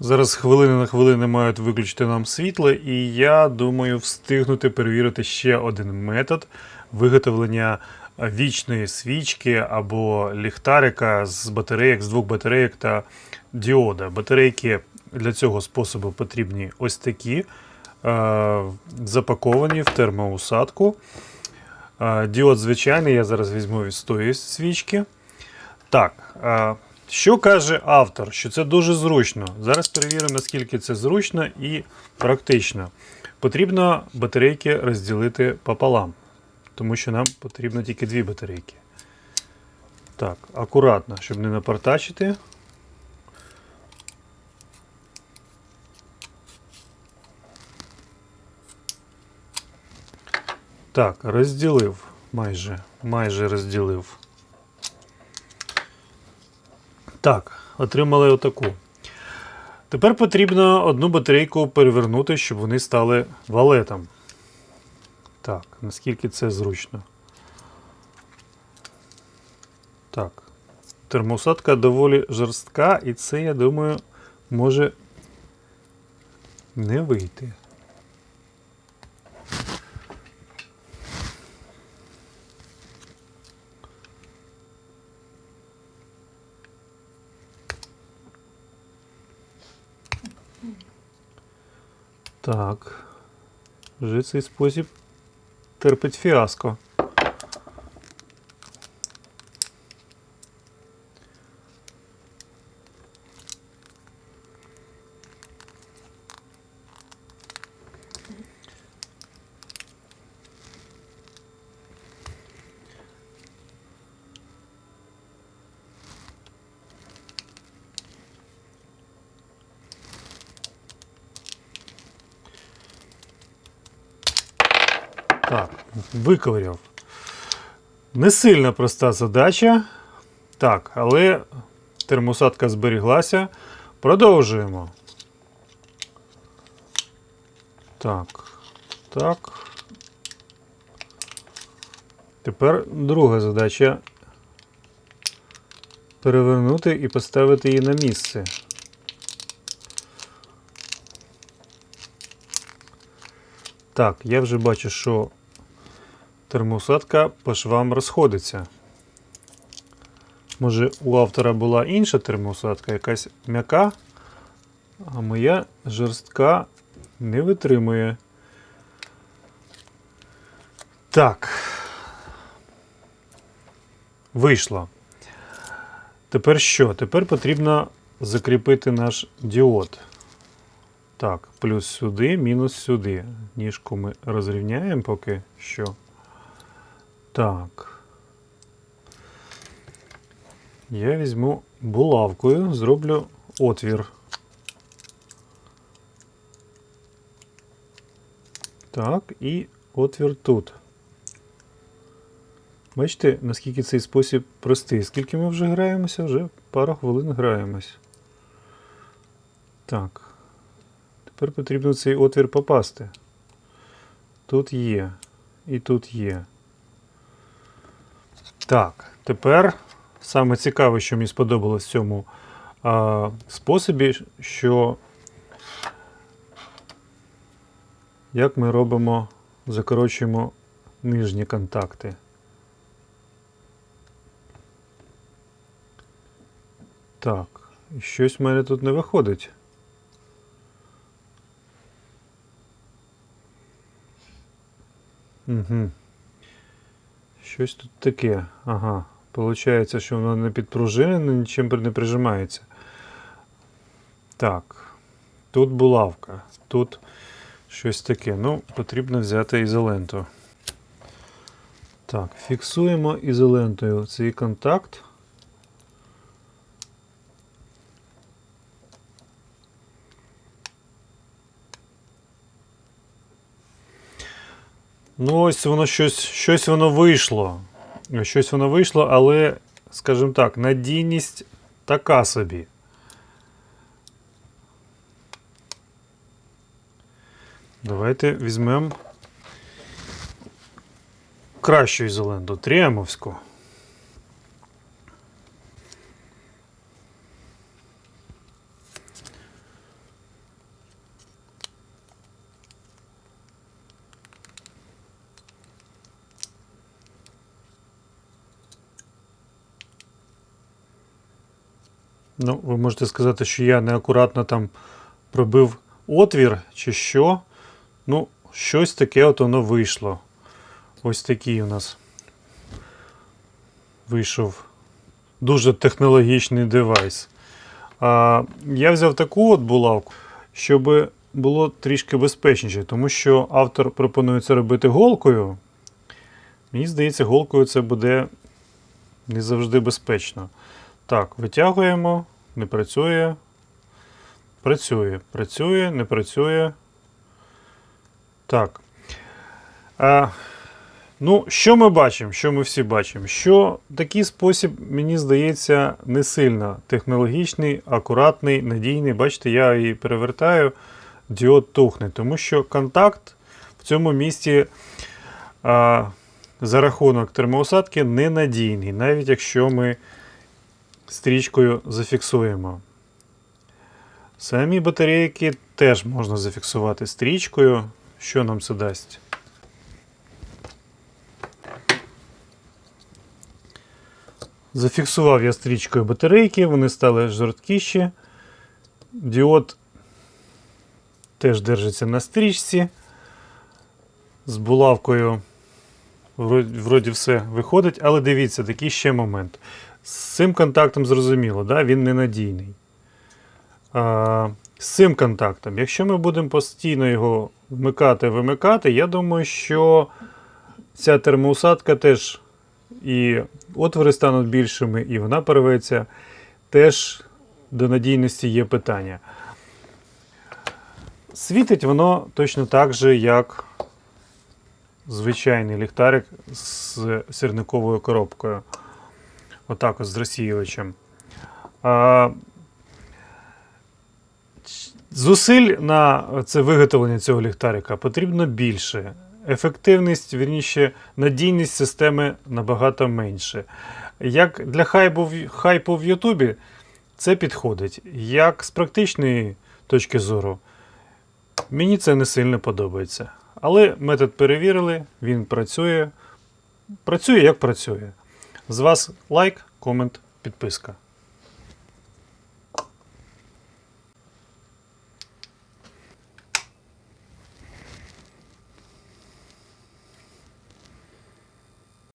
Зараз хвилини на хвилини мають виключити нам світло, і я думаю встигнути перевірити ще один метод виготовлення вічної свічки або ліхтарика з батарейок, з двох батарейок та діода. Батарейки для цього способу потрібні ось такі, е, запаковані в термоусадку. Е, Діод звичайний, я зараз візьму від тої свічки. Так, е, що каже автор? Що це дуже зручно. Зараз перевіримо, наскільки це зручно і практично. Потрібно батарейки розділити пополам, тому що нам потрібно тільки дві батарейки. Так, акуратно, щоб не напортачити. Так, розділив майже, майже розділив. Так, отримали отаку. Тепер потрібно одну батарейку перевернути, щоб вони стали валетом. Так, наскільки це зручно. Так. Термоусадка доволі жорстка, і це, я думаю, може не вийти. Так. Вже цей спосіб терпить фіаско. Так, виковиряв. Не сильно проста задача. Так, але термосадка зберіглася. Продовжуємо. Так. Так. Тепер друга задача. Перевернути і поставити її на місце. Так, я вже бачу, що термоусадка по швам розходиться. Може, у автора була інша термоусадка, якась м'яка, а моя жорстка не витримує. Так. Вийшло. Тепер що? Тепер потрібно закріпити наш діод. Так, плюс сюди, мінус сюди. Ніжку ми розрівняємо поки що. Так. Я візьму булавкою, зроблю отвір. Так, і отвір тут. Бачите, наскільки цей спосіб простий. Скільки ми вже граємося? Вже пару хвилин граємось. Так. Тепер потрібно цей отвір попасти. Тут є. І тут є. Так, тепер саме цікаве, що мені сподобалось в цьому а, способі, що як ми робимо, закорочуємо нижні контакти. Так, щось в мене тут не виходить. Угу. Щось тут таке. Ага. Получається, що воно не підпружинене, нічим не прижимається. Так. Тут булавка. Тут щось таке. Ну, потрібно взяти ізоленту. Так, фіксуємо ізолентою цей контакт. Ну, ось воно щось, щось воно вийшло. Щось воно вийшло, але, скажімо так, надійність така собі. Давайте візьмемо кращу ізоленту, Тріамовську. Ну, ви можете сказати, що я неакуратно там пробив отвір чи що. Ну, щось таке от воно вийшло. Ось такий у нас вийшов дуже технологічний девайс. А, я взяв таку от булавку, щоб було трішки безпечніше, тому що автор пропонує це робити голкою. Мені здається, голкою це буде не завжди безпечно. Так, витягуємо, не працює. Працює, працює, не працює. Так. А, ну, що ми бачимо? Що ми всі бачимо? Що такий спосіб, мені здається, не сильно технологічний, акуратний, надійний. Бачите, я її перевертаю, діод тухне, тому що контакт в цьому місці а, за рахунок термоусадки ненадійний, навіть якщо ми стрічкою зафіксуємо. Самі батарейки теж можна зафіксувати стрічкою. Що нам це дасть? Зафіксував я стрічкою батарейки, вони стали жорсткіші. Діод теж держиться на стрічці. З булавкою вроді, все виходить, але дивіться, такий ще момент. З цим контактом зрозуміло, да? він ненадійний. А, з цим контактом, якщо ми будемо постійно його вмикати, вимикати, я думаю, що ця термоусадка теж і отвори стануть більшими, і вона порветься. Теж до надійності є питання. Світить воно точно так же, як звичайний ліхтарик з сірниковою коробкою. Отак от з розсіювачем. А, Зусиль на це виготовлення цього ліхтарика потрібно більше. Ефективність, вірніше, надійність системи набагато менше. Як для хайпу, хайпу в Ютубі це підходить. Як з практичної точки зору, мені це не сильно подобається. Але метод перевірили, він працює. Працює як працює. З вас лайк, комент, підписка.